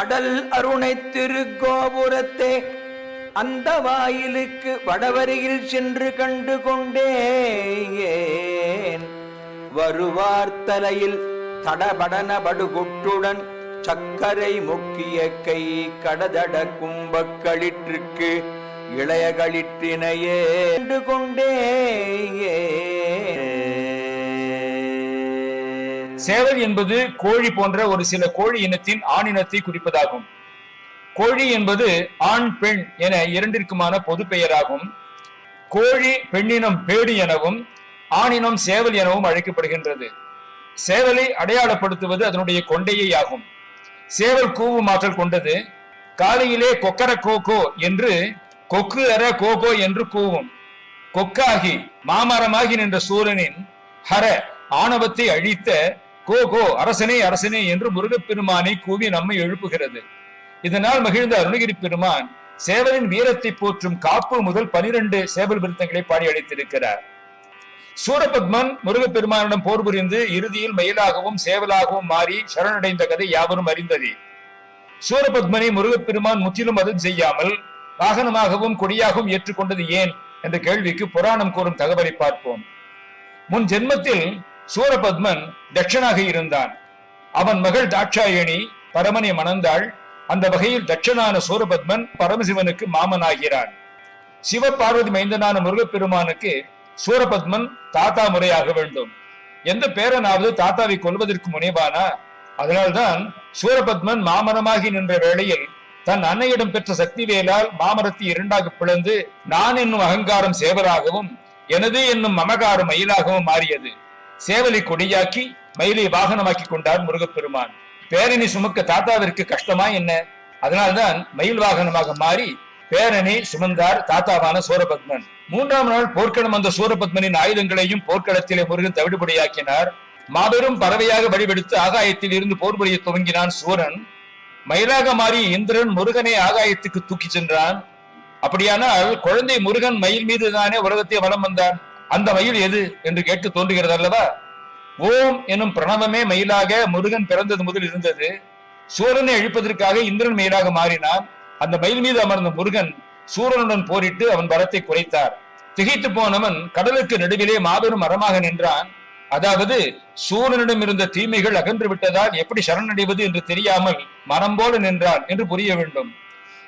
அடல் அருணை திருக்கோபுரத்தே அந்த வாயிலுக்கு வடவரையில் சென்று கண்டு கொண்டேன். வருவார் தலையில் தடபடன படுகுட்டுடன் சக்கரை முக்கிய கை கடதட கும்பக்களிற்றுக்கு இளைய களிற்றினையே கண்டு சேவல் என்பது கோழி போன்ற ஒரு சில கோழி இனத்தின் ஆணினத்தை குறிப்பதாகும். கோழி என்பது ஆண் பெண் என இரண்டிற்குமான பொது பெயராகும். கோழி பெண்ணினம் பேடு எனவும் ஆணினம் சேவல் எனவும் அழைக்கப்படுகின்றது. சேவலை அடையாளப்படுத்துவது அதனுடைய கொண்டையே ஆகும். சேவல் கூவும் ஆற்றல் கொண்டது காலையிலே கொக்கர கோகோ என்று கொக்கு அற கோகோ என்று கூவும். கொக்காகி மாமரமாகி நின்ற சூரனின் ஹர ஆணவத்தை அழித்த கோ கோ அரசனே அரசனே என்று முருகப்பெருமானை கூவி நம்மை எழுப்புகிறது. இதனால் மகிழ்ந்த அருணகிரி பெருமான் சேவலின் வீரத்தை போற்றும் காப்பு முதல் பனிரெண்டு சேவல் விருத்தங்களை பாடி அளித்திருக்கிறார். சூரபத்மன் முருகப்பெருமானிடம் போர் புரிந்து இறுதியில் மயிலாகவும் சேவலாகவும் மாறி சரணடைந்த கதை யாவரும் அறிந்ததே. சூரபத்மனை முருகப்பெருமான் முற்றிலும் மதம் செய்யாமல் வாகனமாகவும் கொடியாகவும் ஏற்றுக்கொண்டது ஏன்? என்ற கேள்விக்கு புராணம் கூறும் தகவலை பார்ப்போம். முன் ஜென்மத்தில் சூரபத்மன் தட்சனாக இருந்தான். அவன் மகள் தாட்சாயணி பரமனை மணந்தாள். அந்த வகையில் தட்சனான சூரபத்மன் பரமசிவனுக்கு மாமனாகிறான். சிவ பார்வதி மைந்தனான முருகப்பெருமானுக்கு சூரபத்மன் தாத்தா முறையாக வேண்டும். எந்த பேரனாவது தாத்தாவை கொல்வதற்கு முனைவானா? அதனால்தான் சூரபத்மன் மாமரமாகி நின்ற வேளையில் தன் அன்னையிடம் பெற்ற சக்தி வேலால் மாமரத்தை இரண்டாக பிளந்து நான் என்னும் அகங்காரம் சேவராகவும் எனது என்னும் மமகாரம் மயிலாகவும் மாறியது. சேவலை கொடியாக்கி மயிலை வாகனமாக்கி கொண்டார் முருகப்பெருமான். பேரணி சுமக்க தாத்தாவிற்கு கஷ்டமா என்ன? அதனால்தான் மயில் வாகனமாக மாறி பேரணி சுமந்தார் தாத்தாவான சூரபத்மன். மூன்றாம் நாள் போர்க்களம் வந்த சூரபத்மனின் ஆயுதங்களையும் போர்க்களத்திலே முருகன் தவிடுபடியாக்கினார். மாபெரும் பறவையாக வடிவெடுத்து ஆகாயத்தில் இருந்து போர் புரிய துவங்கினான் சூரன். மயிலாக மாறி இந்திரன் முருகனை ஆகாயத்துக்கு தூக்கி சென்றான். அப்படியானால் குழந்தை முருகன் மயில் மீது தானே உலகத்தை வலம் வந்தான்? அந்த மயில் எது என்று கேட்க தோன்றுகிறது அல்லவா? ஓம் எனும் பிரணவமே மயிலாக முருகன் பிறந்தது முதல் இருந்தது. சூரனை அழிப்பதற்காக இந்திரன் மயிலாக மாறினான். அந்த மயில் மீது அமர்ந்த முருகன் சூரனுடன் போரிட்டு அவன் பலத்தை குறைத்தார். திகைத்து போனவன் கடலுக்கு நடுவிலே மாபெரும் மரமாக நின்றான். அதாவது சூரனிடம் இருந்த தீமைகள் அகன்று விட்டதால் எப்படி சரணடைவது என்று தெரியாமல் மரம் போல நின்றான் என்று புரிய வேண்டும்.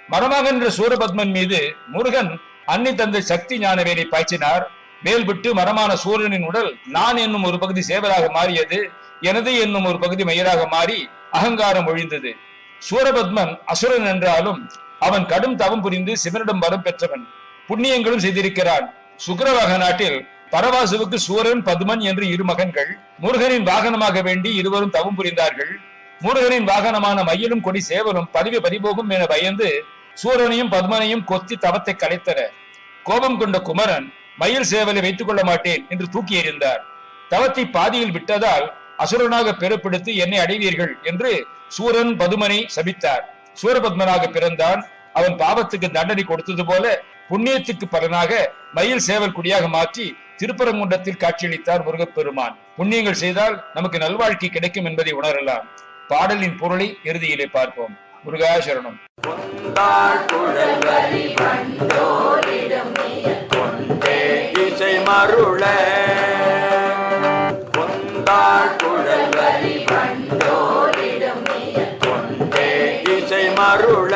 மரமாக நின்ற சூரபத்மன் மீது முருகன் அன்னி தந்தை சக்தி ஞானவேலை பாய்ச்சினார். மேல் விட்டு மரமான சூரியனின் உடல் நான் என்னும் ஒரு பகுதி சேவலாக மாறியது எனது என்னும் ஒரு பகுதி மையராக மாறி அகங்காரம் ஒழிந்தது. சூரபத்மன் அசுரன் என்றாலும் அவன் கடும் தவம் புரிந்து சிவனிடம் வரம் பெற்றவன் புண்ணியங்களும் செய்திருக்கிறான். சுக்கரவாக நாட்டில் பரவாசுவுக்கு சூரன் பதுமன் என்று இரு மகன்கள் முருகனின் வாகனமாக வேண்டி இருவரும் தவம் புரிந்தார்கள். முருகனின் வாகனமான மயிலும் கொடி சேவலும் பதவி பறிபோகும் என பயந்து சூரனையும் பத்மனையும் கொத்தி தவத்தை கலைத்தனர். கோபம் கொண்ட குமரன் மயில் சேவலை வைத்துக் கொள்ள மாட்டேன் என்று தூக்கி எறிந்தார். தவத்தை பாதியில் விட்டதால் அசுரனாக பிறப்பிடித்து என்னை அடைவீர்கள் என்று சூரன் பதுமனை சபித்தார். சூரபத்மனாக பிறந்தான். அவன் பாவத்துக்கு தண்டனை கொடுத்தது போல புண்ணியத்துக்கு பலனாக மயில் சேவல் குடியாக மாற்றி திருப்பரங்குன்றத்தில் காட்சியளித்தார் முருகப்பெருமான். புண்ணியங்கள் செய்தால் நமக்கு நல்வாழ்க்கை கிடைக்கும் என்பதை உணரலாம். பாடலின் பொருளை இறுதியிலே பார்ப்போம். முருகாசரணம். மருள கொண்டாள் குழல் வரி கொண்டே இசை மருள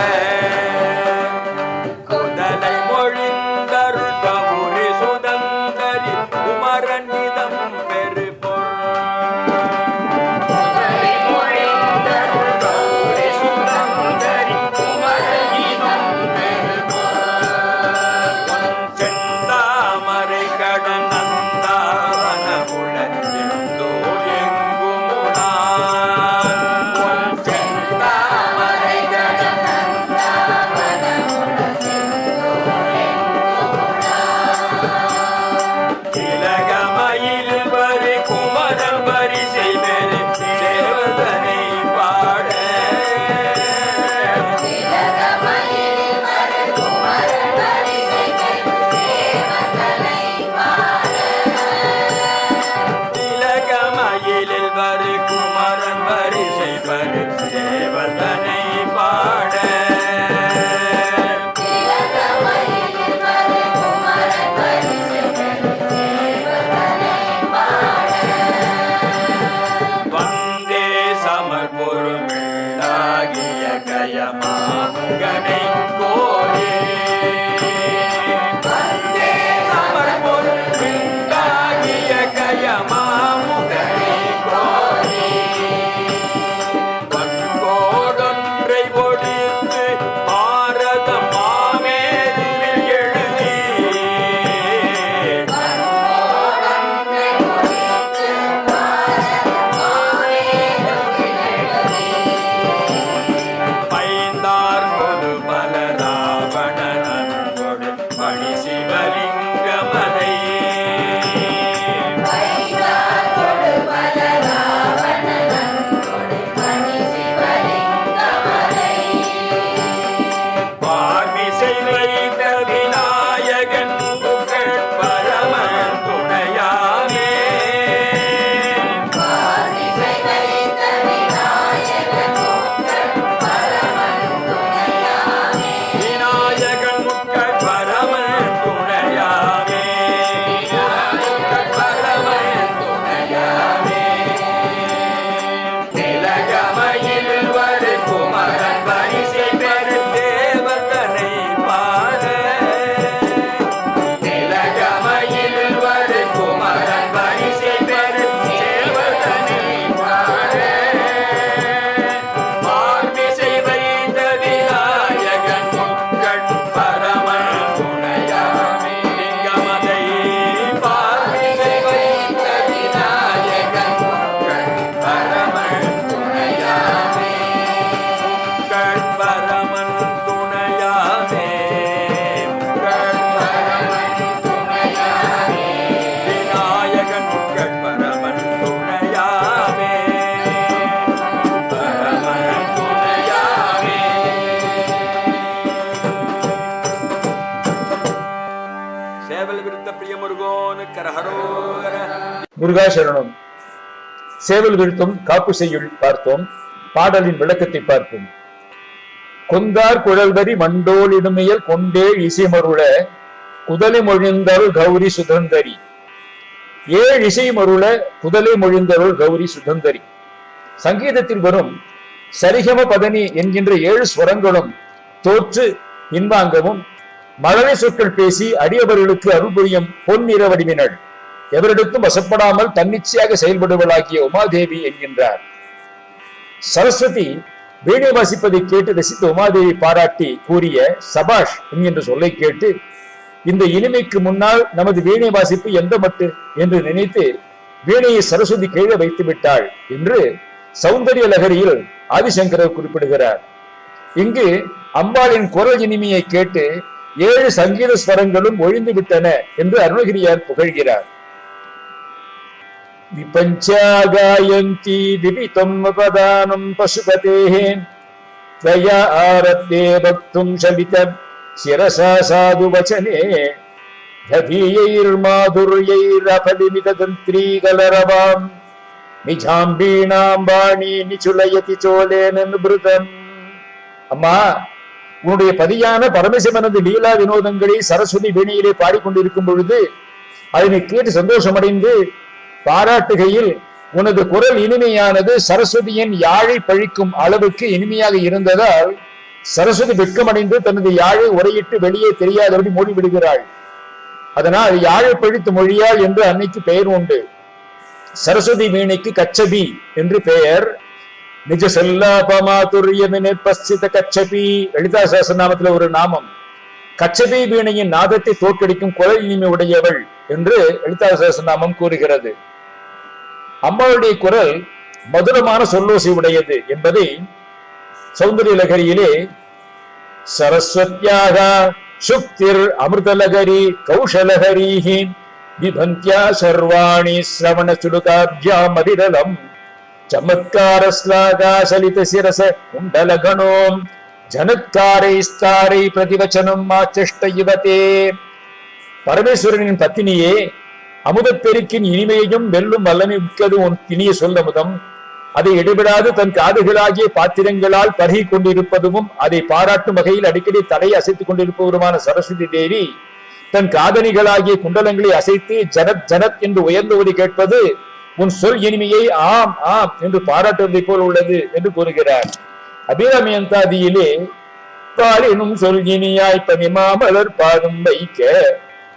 முருகா சரணம். சேவல் விழுத்தும் காப்பு செய்யுள் பார்த்தோம் பாடலின் விளக்கத்தை பார்ப்போம். கொந்தார் குழல்வரி மண்டோல் இடுமையல் கொண்டே இசைமருள குதலை மொழிந்தருள் கௌரி சுதந்தரி. ஏழ் இசைமருள குதலை மொழிந்தருள் கௌரி சுதந்தரி. சங்கீதத்தில் வரும் சரிகம பதனி என்கின்ற ஏழு ஸ்வரங்களும் தோற்று பின்வாங்கவும் மழலை சொற்கள் பேசி அடியவர்களுக்கு அருள் புரியும் பொன்னிற வடிவினள் எவரிடத்தும் வசப்படாமல் தன்னிச்சையாக செயல்படுவளாகிய உமாதேவி என்கின்றார். சரஸ்வதி வீடியோ வாசிப்பதை கேட்டு ரசித்த உமாதேவி பாராட்டி கூறிய சபாஷ் என்கின்ற சொல்லை கேட்டு இந்த இனிமைக்கு முன்னால் நமது வீணை வாசிப்பு எந்த மட்டு என்று நினைத்து வீணையை சரஸ்வதி கீழே வைத்து விட்டாள் என்று சௌந்தரிய லகரியில் ஆதிசங்கரர் குறிப்பிடுகிறார். இங்கு அம்பாளின் குரல் இனிமையை கேட்டு ஏழு சங்கீத ஸ்வரங்களும் ஒழிந்து விட்டன என்று அருணகிரியார் புகழ்கிறார் விபஞ்சாகாயந்தி விவிதம் பதானம் பசுபதேः त्वया आरब्धे वक्तुम् शमित शिरसा साधु वचने धीयैर्माधुर्यैरफलिमिततन्त्रीकलरवाम् நிஜாம்பீணாம் வாணி நிச்சுலயதி சோலேன நிபிருதம் அம்மா உன்னுடைய பதியான பரமசிவனது லீலா வினோதங்களை சரஸ்வதி வேணியிலே பாடிக்கொண்டிருக்கும் பொழுது அதனை கேட்டு சந்தோஷமடைந்து பாராட்டுகையில் உனது குரல் இனிமையானது சரஸ்வதியின் யாழை பழிக்கும் அளவுக்கு இனிமையாக இருந்ததால் சரஸ்வதி வெட்கமடைந்து தனது யாழை உரையிட்டு வெளியே தெரியாதபடி மூடிவிடுகிறாள். அதனால் யாழை பழித்து மொழியாள் என்று அன்னைக்கு பெயர் உண்டு. சரஸ்வதி வீணைக்கு கச்சபி என்று பெயர். நிஜ செல்லாபமாதுரியமின பஸ்தித கச்சபி லலிதா சாசநாமத்துல ஒரு நாமம். கச்சபி வீணையின் நாதத்தை தோற்கடிக்கும் குரல் இனிமை உடையவள் என்று லலிதா சாசநாமம் கூறுகிறது. அம்மாளுடைய குரல் மதுரமான சொல்லோசி உடையது என்பதை சௌந்தரிய லகரியிலே சரஸ்வத்யாக சுக்திர் அமிர்தலகரி கௌஷலஹரீஹி விபந்தியா சர்வாணி சிரவண சுடுகாபியாம் மதிரலம் ಚಮತ್ಕಾರ ಶ್ಲಾಘ ಸಲಿತ ಶಿರಸ ಕುಂಡಲ ಗಣೋಂ ஜனத்காரை ஸ்தாரை பிரதிவச்சனம் மாச்சஷ்ட யுவதே பரமேஸ்வரனின் பத்தினியே அமுதப் பெருக்கின் இனிமையையும் வெல்லும் வல்லமை மிக்கது உன் இனிய சொல்லமுதம் அதை இடைவிடாது தன் காதுகளாகிய பாத்திரங்களால் பருகி கொண்டிருப்பதும் அதை பாராட்டும் வகையில் அடிக்கடி தலையை அசைத்துக் கொண்டிருப்பவருமான சரஸ்வதி தேவி தன் காதணிகளாகிய குண்டலங்களை அசைத்து ஜனத் ஜனத் என்று உயர்ந்த ஒலி கேட்பது உன் சொல் இனிமையை ஆம் ஆம் என்று பாராட்டுவதை போல் உள்ளது என்று கூறுகிறார். அபிராமியந்தாதியிலே பாலினும் சொல்கினியாய் பனிமாமலர் பாதம் வைக்க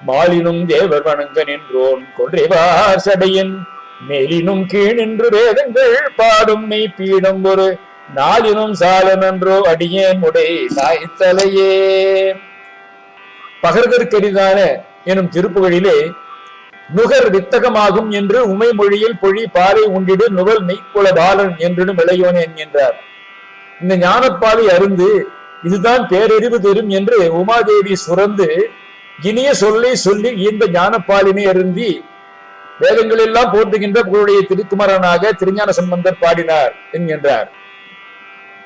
மாலினும் தேவர் வணங்க நின்றோன் கொன்றைவார் சடையின் மேலினும் கீழின்று வேதங்கள் பாடும் மெய் பீடம் ஒரு நாளினும் சால நன்றோ அடியேன் உடை நாய்த்தலையே பகர்கற்கரிதான எனும் திருப்புகளிலே நுகர் வித்தகமாகும் என்று உமை மொழியில் பொழி பாலை உண்டிடு நுகல் மெய்க்குல பாலன் என்றும் இளையோன் என்கின்றார். இந்த ஞானப்பாலை அருந்து இதுதான் பேரறிவு தரும் என்று உமாதேவி சுரந்து இனிய சொல்லை சொல்லி இந்த ஞானப்பாலினை அருந்தி வேதங்கள் எல்லாம் போற்றுகின்ற புகழுடைய திருக்குமரனாக திருஞான சம்பந்தர் பாடினார் என்கின்றார்.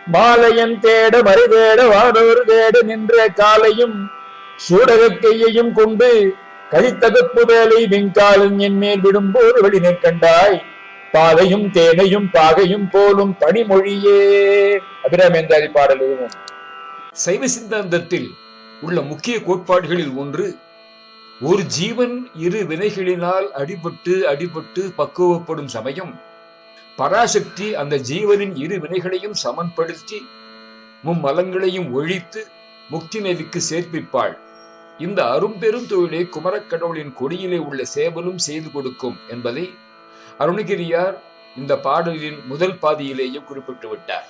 மாலையன் தேட மறை தேட வானோர் தேட நின்ற காலையும் சூடக கையையும் கொண்டு கழித்தகப்பு வேலை வெங்காலன் என் மேல் விடும்போது வெளிநீர் கண்டாய். பாதையும் தேனையும் பாகையும் போலும் பனிமொழியே. அபிராமேந்தாதி பாடல் இதுவும் சைவ சித்தாந்தத்தில் உள்ள முக்கிய கோட்பாடுகளில் ஒன்று ஒரு ஜீவன் இரு வினைகளினால் அடிபட்டு அடிபட்டு பக்குவப்படும் சமயம். பராசக்தி அந்த ஜீவனின் இரு வினைகளையும் சமன்படுத்தி மும்மலங்களையும் ஒழித்து முக்தி நெறிக்கு சேர்ப்பிப்பாள். இந்த அரும்பெரும் தொழிலை குமரக்கடவுளின் கொடியிலே உள்ள சேவலும் செய்து கொடுக்கும் என்பதை அருணகிரியார் இந்த பாடலின் முதல் பாதியிலேயே குறிப்பிட்டு விட்டார்.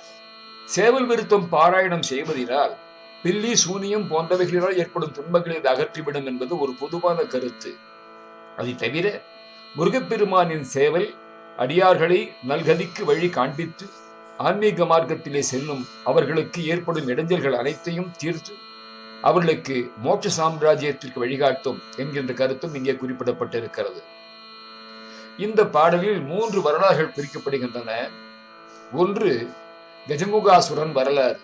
சேவல் விருத்தம் பாராயணம் செய்வதினால் பில்லி சூனியம் போன்றவைகளினால் ஏற்படும் துன்பங்களை அகற்றிவிடும் என்பது ஒரு பொதுவான கருத்து. அதை தவிர முருகப்பெருமானின் சேவல் அடியார்களை நல்கதிக்கு வழி காண்பித்து ஆன்மீக மார்க்கத்திலே செல்லும் அவர்களுக்கு ஏற்படும் இடைஞ்சல்கள் அனைத்தையும் தீர்த்து அவர்களுக்கு மோட்ச சாம்ராஜ்யத்திற்கு வழிகாட்டும் என்கின்ற கருத்தும் இங்கே குறிப்பிடப்பட்டிருக்கிறது. இந்த பாடலில் மூன்று வரலாறுகள் குறிக்கப்படுகின்றன. ஒன்று கஜமுகாசுரன் வரலாறு.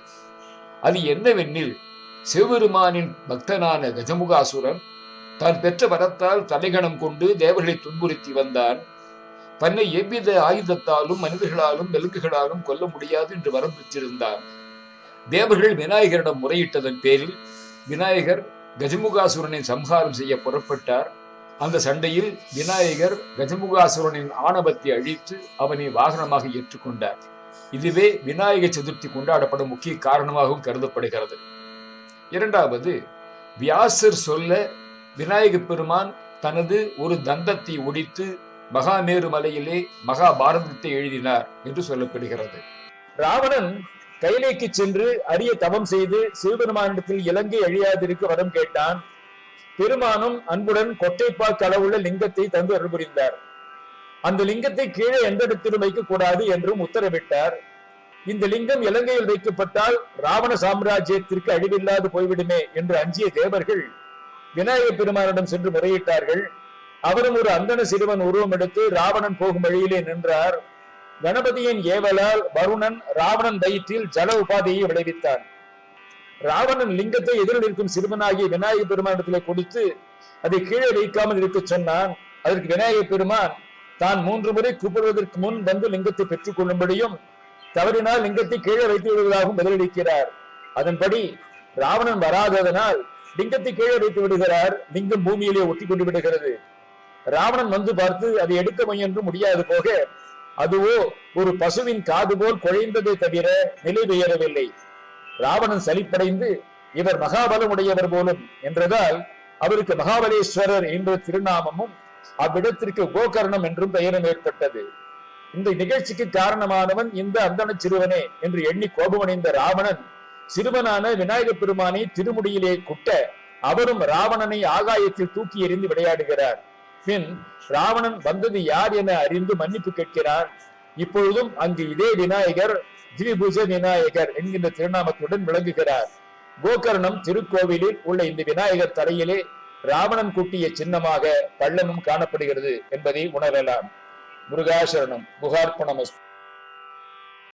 அது என்னவெனில் சிவபெருமானின் பக்தனான கஜமுகாசுரன் தான் பெற்ற வரத்தால் தலைகணம் கொண்டு தேவர்களை துன்புறுத்தி வந்தான். தன்னை எவ்வித ஆயுதத்தாலும் மனிதர்களாலும் விலங்குகளாலும் கொல்ல முடியாது என்று வரம் பெற்றிருந்தான். தேவர்கள் விநாயகரிடம் முறையிட்டதன் பேரில் விநாயகர் கஜமுகாசுரனை சம்ஹாரம் செய்ய புறப்பட்டார். அந்த சண்டையில் விநாயகர் கஜமுகாசுரனின் ஆணவத்தை அழித்து அவனை வாகனமாக ஏற்றுக்கொண்டார். இதுவே விநாயக சதுர்த்தி கொண்டாடப்படும் முக்கிய காரணமாகவும் கருதப்படுகிறது. இரண்டாவது வியாசர் சொல்ல விநாயக பெருமான் தனது ஒரு தந்தத்தை ஒடித்து மகாமேரு மலையிலே மகாபாரதத்தை எழுதினார் என்று சொல்லப்படுகிறது. ராவணன் கைலைக்கு சென்று அரிய தவம் செய்து சிவபெருமானிடத்தில் இலங்கை அழியாதிருக்கு வரம் கேட்டான். பெருமானும் அன்புடன் கொட்டைப்பா களவுள்ள லிங்கத்தை தந்து அருள் புரிந்தார். அந்த லிங்கத்தை கீழே எந்த இடத்திலும் வைக்கக்கூடாது என்றும் உத்தரவிட்டார். இந்த லிங்கம் இலங்கையில் வைக்கப்பட்டால் ராவண சாம்ராஜ்யத்திற்கு அழிவில்லாது போய்விடுமே என்று அஞ்சிய தேவர்கள் விநாயக பெருமானிடம் சென்று முறையிட்டார்கள். அவரும் ஒரு அந்தன சிறுவன் உருவம் எடுத்து ராவணன் போகும் வழியிலே நின்றார். கணபதியின் ஏவலால் வருணன் ராவணன் வயிற்றில் ஜல உபாதையை விளைவித்தான் ராவணன் லிங்கத்தை எதிரில் இருக்கும் சிறுவனாகிய விநாயக பெருமானிடத்திலே கொடுத்து அதை கீழே வைக்காமல் இருக்க சொன்னான். அதற்கு விநாயக பெருமான் தான் மூன்று முறை கூப்பிடுவதற்கு முன் வந்து லிங்கத்தை பெற்றுக் கொள்ளும்படியும் தவறினால் லிங்கத்தை கீழே வைத்து விடுவதாகவும் பதிலளிக்கிறார். அதன்படி ராவணன் வராததனால் லிங்கத்தை கீழே வைத்து விடுகிறார். லிங்கம் பூமியிலே ஒட்டி கொண்டு விடுகிறது. ராவணன் வந்து பார்த்து அதை எடுக்க முயன்று முடியாது போக அதுவோ ஒரு பசுவின் காது போல் குழைந்ததை தவிர நிலை பெயரவில்லை ராவணன் சலிப்படைந்து இவர் மகாபலம் உடையவர் போலும் என்றதால் அவருக்கு மகாபலேஸ்வரர் என்ற திருநாமமும் அவ்விடத்திற்கு கோகர்ணம் என்றும் பெயரும் ஏற்பட்டது. இந்த நிகழ்ச்சிக்கு காரணமானவன் இந்த அந்தன சிறுவனே என்று எண்ணி கோபமடைந்த ராவணன் சிறுவனான விநாயக பெருமானை திருமுடியிலே குட்ட அவரும் ராவணனை ஆகாயத்தில் தூக்கி எறிந்து விளையாடுகிறார். பின் ராவணன் வந்தது யார் என அறிந்து மன்னிப்பு கேட்கிறார் இப்பொழுதும் அங்கு இதே விநாயகர் திரிபுஜ விநாயகர் என்கின்ற திருநாமத்துடன் விளங்குகிறார். கோகர்ணம் திருக்கோவிலில் உள்ள இந்த விநாயகர் தலையிலே ராவணன் கூட்டிய சின்னமாக பள்ளமும் காணப்படுகிறது என்பதை உணரலாம். முருகாசரணம் முகார்ப்பணமஸ்து